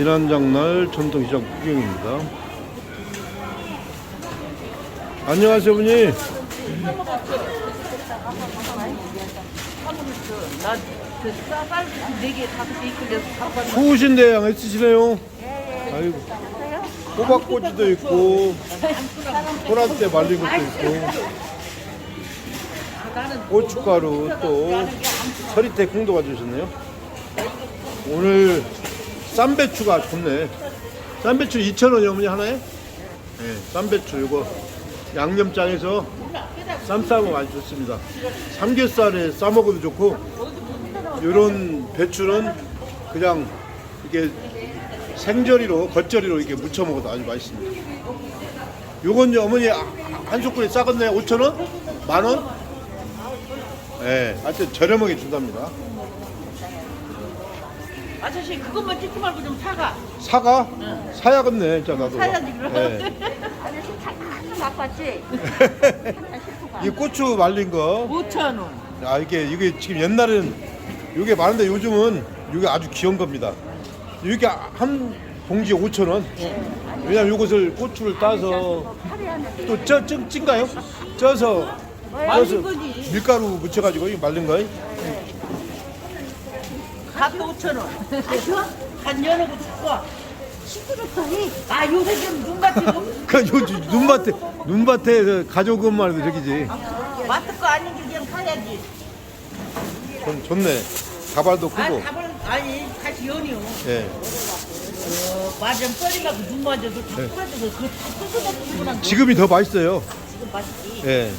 지난장날 전통시장 구경입니다. 안녕하세요, 어머니. 추우신데 양 애쓰시네요. 아이고. 호박꼬지도 있고, 호란대 말린 것도 있고, 고춧가루 또 서리태 콩도 가져오셨네요. 오늘 쌈배추가 좋네. 쌈배추 2,000원이 어머니 하나에? 네, 쌈배추 이거 양념장에서 쌈 싸고 아주 좋습니다. 삼겹살에 싸 먹어도 좋고, 이런 배추는 그냥 이게 생절이로 겉절이로 이렇게 무쳐 먹어도 아주 맛있습니다. 요건 어머니 한 소쿠리 싸겠네 5천 원? 만 원? 예, 하여튼 저렴하게 준답니다. 아저씨 그것만 찍지 말고 좀 사가 사과? 사야겠네, 진짜 나도. 사야지, 그럼. 예. 아저씨 잠깐 나빴지? 이 고추 말린 거, 5천 원 아 이게 이게 지금 옛날에는 이게 많은데 요즘은 이게 아주 귀한 겁니다. 이게 한 봉지에 5천 원. 왜냐면 이것을 고추를 따서 또쪄 찐가요? 쪄서 말린 거지. 밀가루 묻혀가지고 이 말린 거예요. 갓도 5천 원간 연어고 죽고 시끄럽더니 아 요새 좀 눈밭이 좀 그 요 눈밭에 눈밭에 가져온 것만 해도 저기지. 마트 거 아닌 게 그냥 사야지 좋- 좋네. 가발도 아 크고. 답을 아니 같이 연이요 예. 어, 맞아 썰이가 눈 맞아도 다 네. 풀어져서 그다 뜯어다 주구나 지금이 더 맛있어요. 지금 맛있지 예.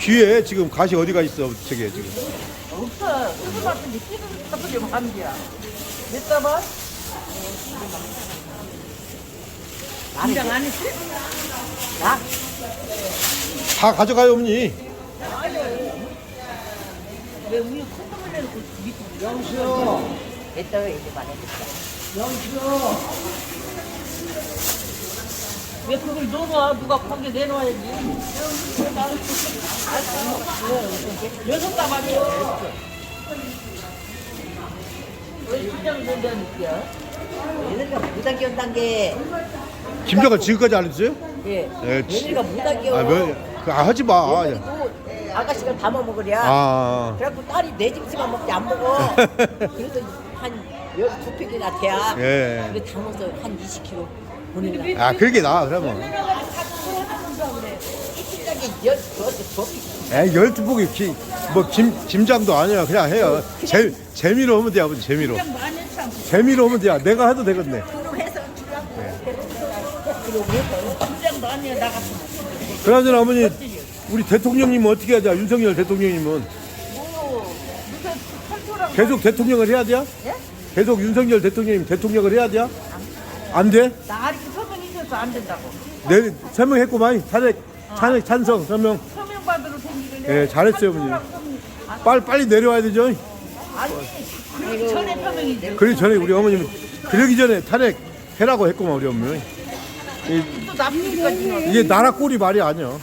귀에 지금 가시 어디가 있어? 저게 지금. 없어 뜯어봤더니 뜯어봤더니 한지야 몇 잡아? 남장 안 했지? 나? 다 가져가요, 어머니. 왜 우유 콘돔을 내놓고 밑에 됐다 왜 이제 말해줬다 영시오 왜 그걸 넣어놔 누가 거기에 내놔야지 여섯 가방이요 왜 시장 된다니까 얘네가 온단 게, 김자가 지금까지 안 했어요? 예. 예, 지- 얘네가 아, 오. 뭐, 그, 아, 하지 마. 얘네도 아가씨가 담아 먹으랴. 아, 그래갖고 딸이 내 집치만 먹지 안 먹어. 그래도 한 열두 팩이나 돼야. 예. 근데 담아서 한 20kg 보내는 거야. 아, 그러게 나, 그러면. 열. 에, 열두 폭이 기, 뭐, 김, 김장도 아니야. 그냥 해요. 재, 재미로 하면 돼, 아버지, 재미로. 재미로 하면 돼. 내가 해도 되겠네. 나갔으면 그나저나 어머니, 우리 대통령님은 어떻게 하자? 윤석열 대통령님은. 계속 대통령을 해야 돼요? 계속 윤석열 대통령님 대통령을 해야 돼요? 안 돼? 나 이렇게 서명 있어서 안 된다고 내 설명했구만. 탄핵, 탄핵 찬성 설명. 서명 받으러 생기길래 예, 잘했어요, 어머니. 아, 빨리, 빨리 내려와야 되죠? 아니 그러기 전에 서명이지 그러기 전에 우리 어머님, 그러기 전에 탄핵 해라고 했구만, 우리 어머니. 이- 또 납치까지 이게 나라 꼴이 말이 아니야.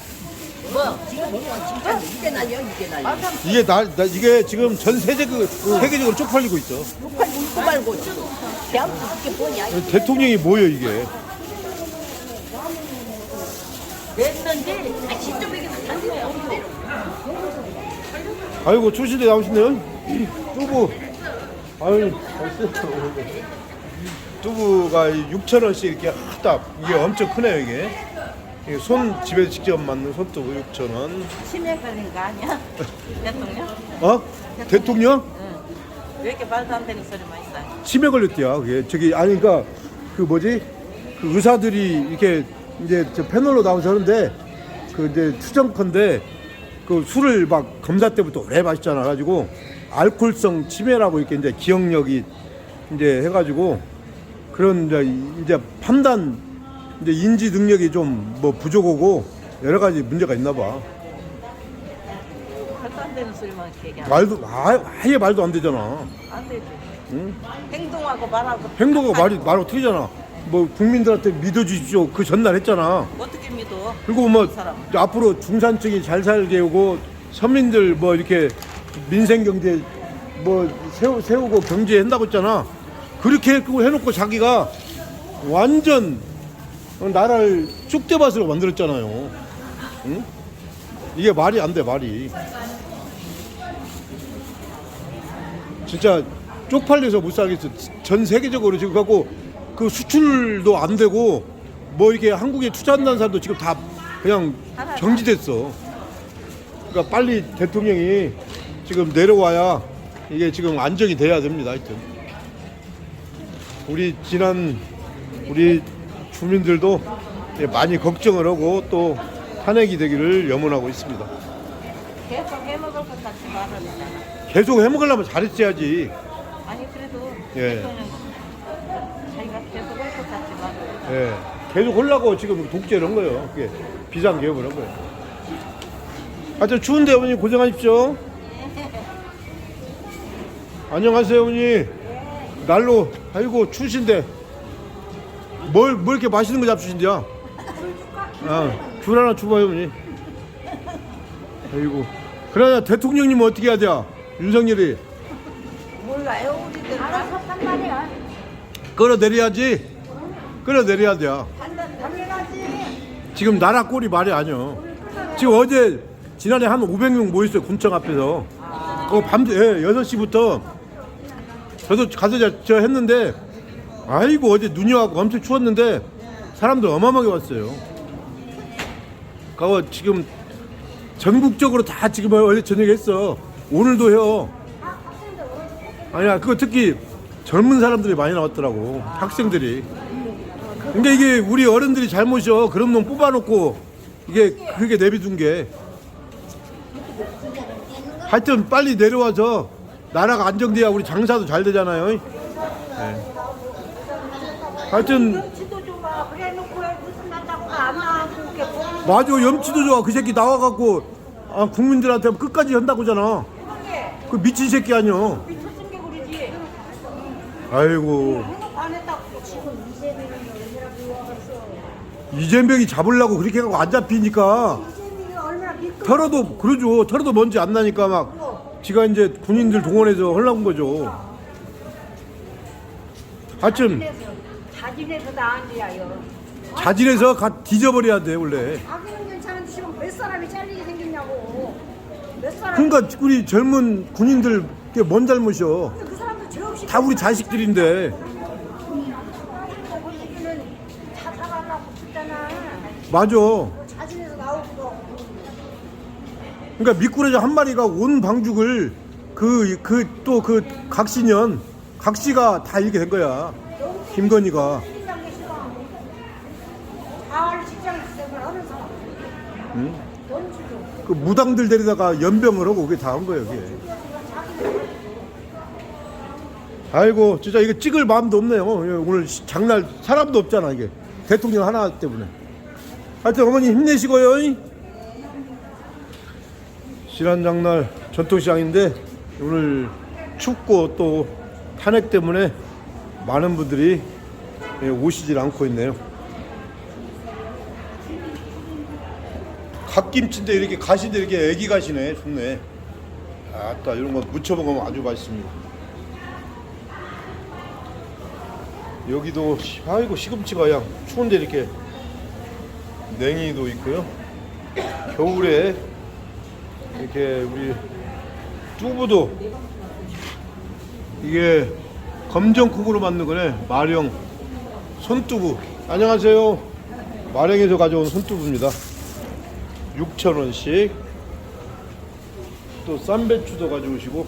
뭐, 지금 보면 진짜 이게 날려, 이게 날려. 이게 나, 나 이게 지금 전 세계 그 세계적으로 쪽팔리고 있어. 육팔 이거 말고 대한민국 이게 뭐냐. 대통령이 뭐예요 이게? 냈는지 아, 시점에게 단순히 없대. 아이고 출시대 나오시네요. 뚜부. 아유. 뚜부가 6천 원씩 이렇게 딱 이게 엄청 크네요 이게. 이게 손 집에 직접 만든 손뚜부 6천 원. 치매 걸린 거 아니야? 대통령? 어? 대통령? 왜 이렇게 말도 안 되는 소리만 있어? 치매 걸렸대요. 그게 저기 아니 그러니까 그 뭐지? 그 의사들이 이렇게 이제 저 패널로 나와서 하는데 그 이제 추정컨대 그 술을 막 검사 때부터 오래 마셨잖아 가지고 알코올성 치매라고 이렇게 이제 기억력이 이제 해가지고 그런 이제 이제 판단 이제 인지 능력이 좀 뭐 부족하고 여러 가지 문제가 있나 봐. 되는 소리만 이렇게 얘기하면 말도 아, 아예 말도 안 되잖아. 안 되지 응? 행동하고 말하고 행동가 말이 말 어떻게 잖아. 뭐 국민들한테 믿어주십시오. 그 전날 했잖아. 어떻게 믿어? 그리고 뭐 그. 이제 앞으로 중산 층이 잘 살게 하고 서민들 뭐 이렇게 민생 경제 뭐 세우, 세우고 경제 한다고 했잖아. 그 그렇게 해놓고 해놓고 자기가 완전 나라를 쑥대밭으로 만들었잖아요. 응? 이게 말이 안 돼 말이. 진짜 쪽팔려서 못 살겠어. 전 세계적으로 지금 갖고 그 수출도 안 되고 뭐 이렇게 한국에 투자한다는 사람도 지금 다 그냥 정지됐어. 그러니까 빨리 대통령이 지금 내려와야 이게 지금 안정이 돼야 됩니다. 하여튼 우리 지난 우리 주민들도 많이 걱정을 하고 또 탄핵이 되기를 염원하고 있습니다. 계속 해먹을 것 같지 말아주잖아. 계속 해먹으려면 잘했어야지. 아니 그래도 예. 대통령 자기가 계속 할 것 같지 말아. 예. 계속 하려고 지금 독재를 한 거예요. 그게 비상계엄을 한 거예요. 하여튼 추운데 어머니 고생하십시오. 안녕하세요 어머니. 날로 아이고 추우신데 뭘, 뭘 이렇게 맛있는 거 잡수신데요? 아, 줄 하나 줘봐요 어머니. 아이고. 그러나 대통령님 은 어떻게 해야 돼요? 윤석열이 몰라요 우리 들. 알아서 한 말이야. 끌어내려야지. 끌어내려야 돼요. 당연하지. 지금 나라 꼴이 말이 아니요. 지금 어제 지난해 한 500명 모였어요 군청 앞에서. 그 밤새 예, 6시부터 저도 가서 저, 저 했는데 아이고 어제 눈이 와고 엄청 추웠는데 사람들 어마어마하게 왔어요. 그거 지금 전국적으로 다 지금 어제 저녁에 했어. 오늘도 해요. 아니야 그거 특히 젊은 사람들이 많이 나왔더라고 학생들이. 그러니까 이게 우리 어른들이 잘못이요. 그런 놈 뽑아놓고 이게 그게 내비둔 게. 하여튼 빨리 내려와서 나라가 안정돼야 우리 장사도 잘 되잖아요. 네. 하여튼. 맞아 염치도 좋아 그 새끼 나와갖고 아, 국민들한테 끝까지 한다고잖아. 그 미친 새끼 아니여. 아이고 이재명이 잡으려고 그렇게 하고 안 잡히니까. 털어도 그러죠. 털어도 먼지 안 나니까 막 지가 이제 군인들 동원해서 하려고 거죠. 하여튼 자진해서 나안 돼요. 자진해서 가 뒤져버려야 돼 원래. 자기는 괜찮은데 지금 몇 사람이 잘리게 생겼냐고. 그러니까 우리 젊은 군인들 그게 뭔 잘못이요? 그. 다 우리 자식들인데. 맞아. 그러니까 미꾸라지 한 마리가 온 방죽을 그 그 또 그 각신년 각시가 다 이렇게 된 거야. 김건희가. 응? 그 무당들 데리다가 연병을 하고 그게 다 한 거예요. 그게. 아이고 진짜 이거 찍을 마음도 없네요. 오늘 시- 장날 사람도 없잖아 이게 대통령 하나 때문에. 하여튼 어머니 힘내시고요. 지난 장날 전통시장인데 오늘 춥고 또 탄핵 때문에 많은 분들이 예, 오시질 않고 있네요. 갓김치인데 이렇게 가시도 이렇게 애기 가시네 좋네. 아따 이런 거 무쳐 먹으면 아주 맛있습니다. 여기도 시- 아이고 시금치가 그냥 추운데 이렇게 냉이도 있고요. 겨울에 이렇게 우리 뚜부도 이게 검정콩으로 만든 거네 마령 손두부 안녕하세요 마령에서 가져온 손두부입니다 6,000원씩. 또 쌈배추도 가져오시고.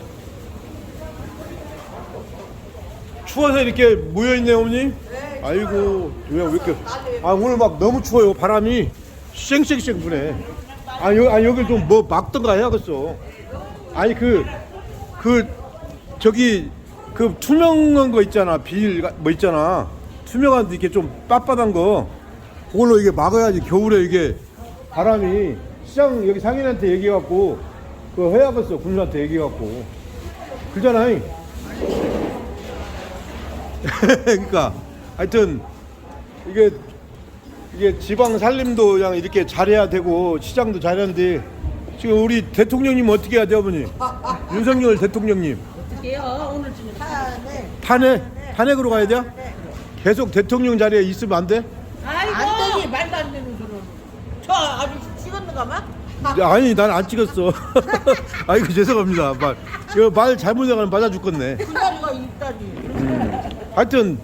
추워서 이렇게 모여있네요 어머니? 아이고 왜, 왜 이렇게. 아 오늘 막 너무 추워요 바람이. 쌩쌩쌩 부네. 아, 여, 아 여기 좀뭐 막던가 해야겠어 아니 그그 저기 그 투명한 거 있잖아 비닐 가- 뭐 있잖아. 투명한 이렇게 좀 빳빳한 거. 그걸로 이게 막아야지 겨울에 이게 바람이 시장 여기 상인한테 얘기해갖고 그거 해야겠어 군수한테 얘기해갖고 그러잖아 그러니까 하여튼 이게 이게 지방 살림도 그냥 이렇게 잘해야 되고 시장도 잘하는데 지금 우리 대통령님 어떻게 해야 돼요, 어머니? 윤석열 대통령님 어떻게요? 오늘 지금 아, 네. 탄핵 탄핵으로 가야 돼? 계속 대통령 자리에 있으면 안 돼? 안 되지 말도 안 되는. 저 아저씨 찍었는가 봐? 아니 난 안 찍었어. 아이고 죄송합니다. 말, 이거 말 잘못 나가면 맞아 죽겠네. 그 자리가 있다지. 하여튼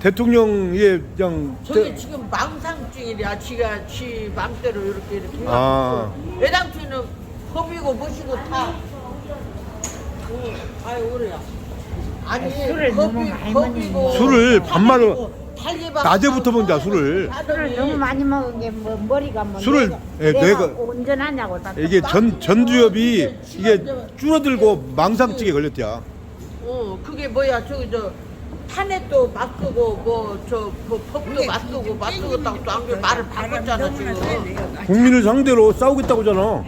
대통령의 그냥 저게 대- 지금 망상증이야. 지가 지 맘대로 이렇게 이렇게. 아. 해가지고. 애당초에는 법이고 뭐시고 다. 응. 아유 그래야. 아니 술을 너무 많이 법이고 술을 반말로 낮에부터 먹자, 술을. 술을 너무 많이 먹은 게 뭐 머리가 뭐 술을- 뇌가, 예, 뇌가 온전하냐고 다 이게 전 전두엽이 이게 줄어들고 망상증에 걸렸대야. 어 그게 뭐야 저기 저 탄핵도 맞고 뭐저 뭐 법도 맞고 맞고다고 또 안그 말을 바꿨잖아 지금. 국민을 상대로 싸우겠다고잖아.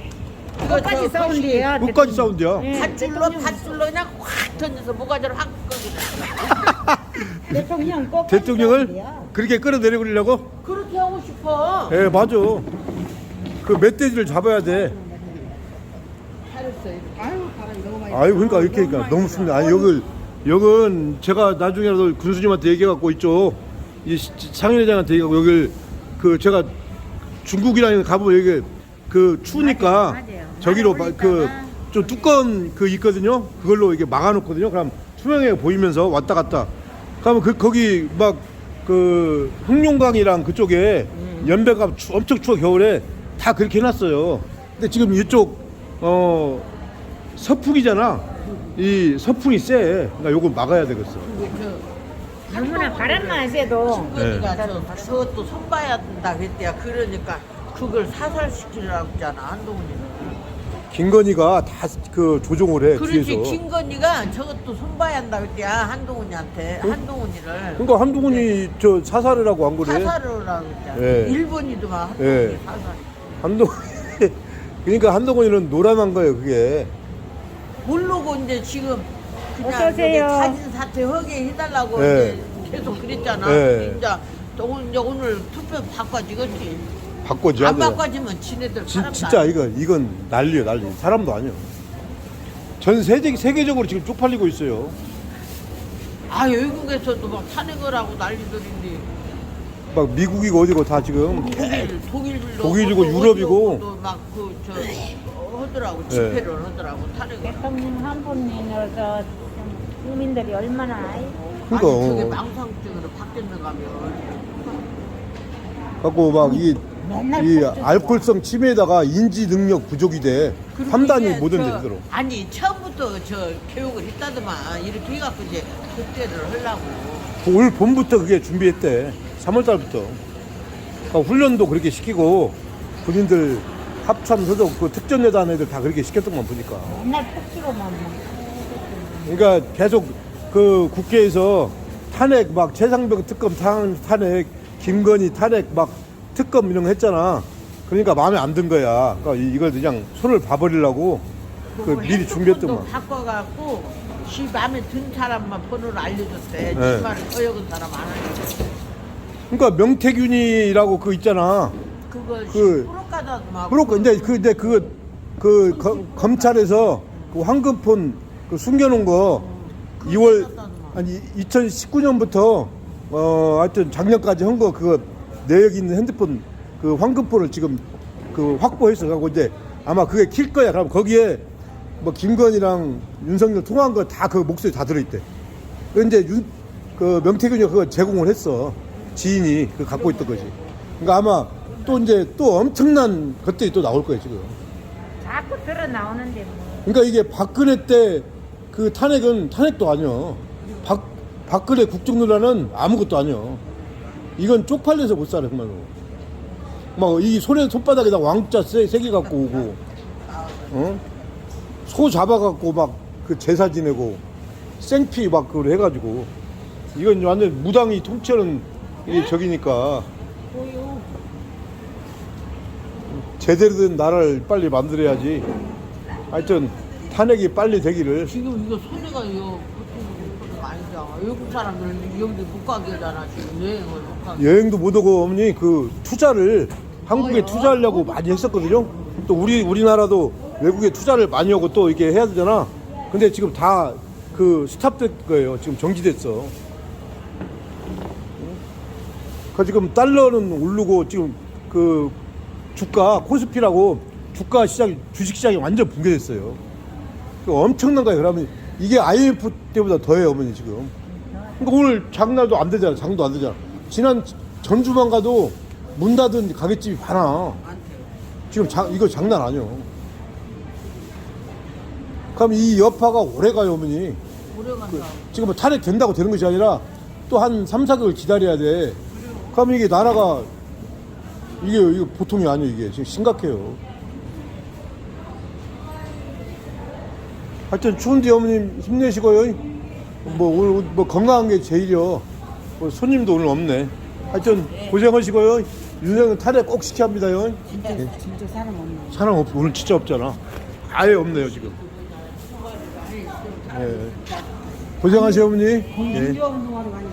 끝까지 싸운대요 끝까지 싸운대야. 예, 밧줄로 밧줄로 그냥 확 던져서 모가지를 확 끌고 대통령 꼭 대통령을 그렇게 끌어내리려고? 그렇게 하고 싶어. 예, 맞아. 그 멧돼지를 잡아야 돼. 아유, 그러니까 이렇게 그러니까 너무 습니다. 아니 여기 여긴 제가 나중에라도 군수님한테 얘기해 갖고 있죠. 이 시- 상인회장한테 얘기하고 여길 그 제가 중국이랑 가보면 여기 그 추우니까 맞아요, 맞아요. 저기로 나가 그 올리다가. 좀 두꺼운 그 있거든요. 그걸로 이게 막아놓거든요. 그럼 투명해 보이면서 왔다 갔다. 그러면 그 거기 막 그 흑룡강이랑 그쪽에 연배가 추- 엄청 추워 겨울에 다 그렇게 해놨어요. 근데 지금 이쪽 어 서풍이잖아. 이 서풍이 세. 그러니까 요걸 막아야 되겠어. 너무나 바람만 그러니까 저 저것도 손봐야 된다 그랬대야. 그러니까 그걸 사살시키려고 했잖아 한동훈이는. 김건희가 다 그 조종을 해 그렇지 뒤에서. 김건희가 저것도 손봐야 한다 그랬대야 한동훈이한테 한동훈이를. 그러니까 한동훈이 저 사살이라고 안 그래? 사살을 하고 있잖아. 예. 일본이도만 한동훈이 예. 사살. 한동훈 그러니까 한동훈이는 노란한 거예요 그게. 모르고 이제 지금 그냥 어서 오세요. 이렇게 자진 사퇴 하게 해달라고 예. 이제 계속 그랬잖아. 예. 이제 또 오늘, 이제 오늘 투표 바꿔 지겠지. 바꿔줘야 안 돼. 바꿔지면 지네들 진, 사람도 진짜. 이거 이건 난리요 난리. 사람도 아니요. 전 세계 세계적으로 지금 쪽팔리고 있어요. 아 외국에서도 막 탄핵을 하고 난리들인데 막 미국이고 어디고 다 지금 독일 독일도 독일이고 유럽이고. 막그저 하더라고 예. 집회를 하더라고 탄핵을. 대통령 한 분이라서 국민들이 얼마나 그러니까 아니 저게 어. 망상증으로 바뀌었는가 하면 갖고 막 이 맨날 이. 알코올성 치매에다가 인지 능력 부족이 돼. 그리고 판단이 이게 뭐든지 저- 되도록. 아니 처음부터 저 교육을 했다더만 이렇게 해갖고 이제 그때를 하려고 올 봄부터 그게 준비했대. 3월 달부터. 그러니까 훈련도 그렇게 시키고 군인들 합참 소속 그 특전여단 애들 다 그렇게 시켰던 건 보니까. 맨날 폭주로만 먹 그러니까 계속 그 국회에서 탄핵 막 최상병 특검 탄- 탄핵 김건희 탄핵 막 특검 이런 거 했잖아. 그러니까 마음에 안 든 거야. 그러니까 이- 이걸 그냥 손을 봐버리려고 그 그거 미리 핸드폰도 준비했더만. 바꿔갖고 지 마음에 든 사람만 번호를 알려줬대 네. 지 말을 거역은 사람 안 알려줬대 그러니까 명태균이라고 그 있잖아. 그거 그- 10%까지만 그렇고 근데 그 근데 그, 그 거- 검찰에서 그 황금폰 그 숨겨놓은 거 2월 아니 2019년부터 어 하여튼 작년까지 한 거 그거 내역 있는 핸드폰 그 황금폰을 지금 그 확보해서 가고 이제 아마 그게 킬 거야. 그럼 거기에 뭐 김건희랑 윤석열 통화한 거 다 그 목소리 다 들어있대. 근데 윤, 그 명태균이 그거 제공을 했어. 지인이 그 갖고 있던 거지. 그러니까 아마 또 이제 또 엄청난 것들이 또 나올 거예요 지금. 자꾸 들어 나오는데 뭐. 그러니까 이게 박근혜 때 그 탄핵은 탄핵도 아니요. 박 박근혜 국정농단은 아무것도 아니요. 이건 쪽팔려서 못 살아 정말로. 막 이 손에 손바닥에다 왕자 세, 세개 갖고 오고, 어? 소 잡아갖고 막 그 제사 지내고 생피 막 그걸 해가지고 이건 완전 무당이 통치하는 이 저기니까 제대로 된 나라를 빨리 만들어야지. 하여튼 탄핵이 빨리 되기를. 지금 이거 소리가 이거 외국 사람들은 여기 못 가게 하잖아 지금 여행을 못 가게 여행도 못 오고 어머니 그 투자를 한국에 투자하려고 많이 했었거든요. 또 우리 우리나라도 외국에 투자를 많이 하고 또 이렇게 해야 되잖아. 근데 지금 다 그 스탑될 거예요. 지금 정지됐어. 그 지금 달러는 오르고 지금 그 주가 코스피라고 주가 시장 주식 시장이 완전 붕괴됐어요. 그 엄청난 거예요. 그러면 이게 IMF 때보다 더해요, 어머니 지금. 그러니까 오늘 장날도 안 되잖아. 장도 안 되잖아. 지난 전주만 가도 문 닫은 가게집이 많아. 지금 장, 이거 장난 아니요. 그럼 이 여파가 오래 가요, 어머니. 오래 간다. 지금 뭐 탄핵 된다고 되는 것이 아니라 또 한 3, 4개월 기다려야 돼. 그럼 이게 나라가 이게 이거 보통이 아니에요, 이게. 지금 심각해요. 하여튼 추운데 어머님 힘내시고요. 뭐 오늘 뭐 건강한 게 제일이요. 뭐 손님도 오늘 없네. 하여튼 고생하시고요. 윤석열 탄핵 꼭 시켜야 합니다요. 진짜 진짜 사람 없네. 사람 없 오늘 진짜 없잖아. 아예 없네요 지금. 예. 고생하세요 어머니. 예. 가니까